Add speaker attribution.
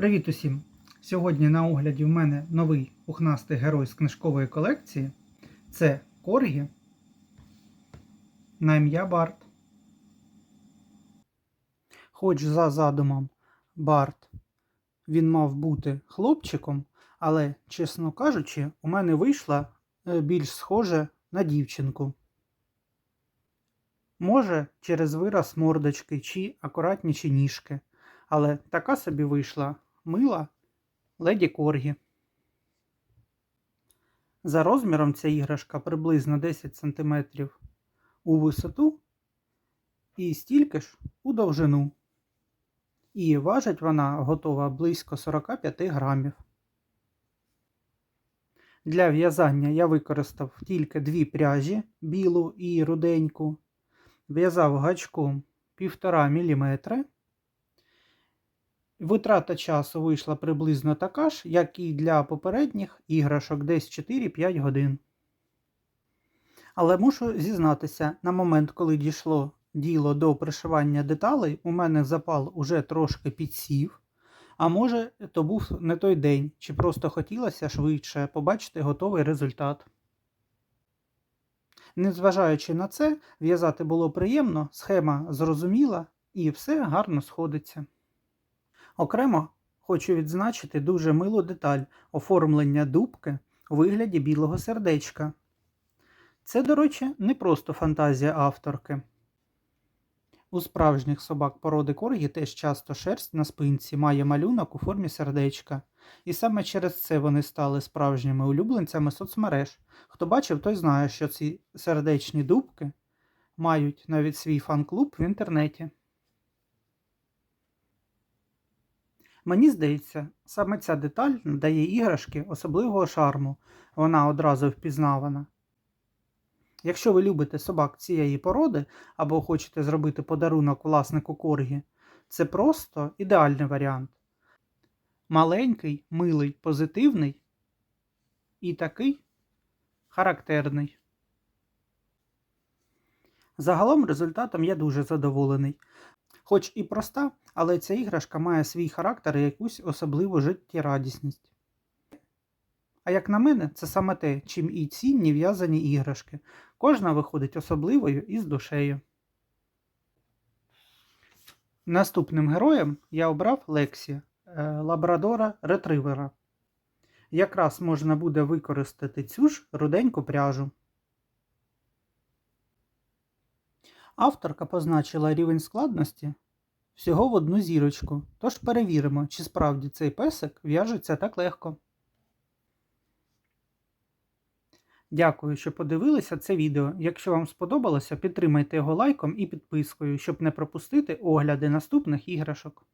Speaker 1: Привіт усім! Сьогодні на огляді в мене новий пухнастий герой з книжкової колекції. Це Коргі на ім'я Барт. Хоч за задумом Барт він мав бути хлопчиком, але, чесно кажучи, у мене вийшла е, більш схоже на дівчинку. Може, через вираз мордочки чи акуратніші ніжки, але така собі вийшла мила леді Коргі. За розміром ця іграшка приблизно 10 см у висоту і стільки ж у довжину. І важить вона готова близько 45 грамів. Для в'язання я використав тільки дві пряжі білу і руденьку. В'язав гачком 1,5 мм. Витрата часу вийшла приблизно така ж, як і для попередніх іграшок десь 4-5 годин. Але мушу зізнатися, на момент, коли дійшло діло до пришивання деталей, у мене запал уже трошки підсів. А може, то був не той день, чи просто хотілося швидше побачити готовий результат. Незважаючи на це, в'язати було приємно, схема зрозуміла і все гарно сходиться. Окремо хочу відзначити дуже милу деталь оформлення дубки у вигляді білого сердечка. Це, до речі, не просто фантазія авторки. У справжніх собак породи коргі теж часто шерсть на спинці має малюнок у формі сердечка, і саме через це вони стали справжніми улюбленцями соцмереж. Хто бачив, той знає, що ці сердечні дубки мають навіть свій фан-клуб в інтернеті. Мені здається, саме ця деталь дає іграшки особливого шарму, вона одразу впізнавана. Якщо ви любите собак цієї породи або хочете зробити подарунок власнику коргі, це просто ідеальний варіант. Маленький, милий, позитивний і такий характерний. Загалом результатом я дуже задоволений. Хоч і проста, але ця іграшка має свій характер і якусь особливу життєрадісність. А як на мене, це саме те, чим і цінні в'язані іграшки. Кожна виходить особливою і з душею. Наступним героєм я обрав Лексі, е, лабрадора ретривера. Якраз можна буде використати цю ж руденьку пряжу. Авторка позначила рівень складності всього в одну зірочку, тож перевіримо, чи справді цей песик в'яжеться так легко. Дякую, що подивилися це відео. Якщо вам сподобалося, підтримайте його лайком і підпискою, щоб не пропустити огляди наступних іграшок.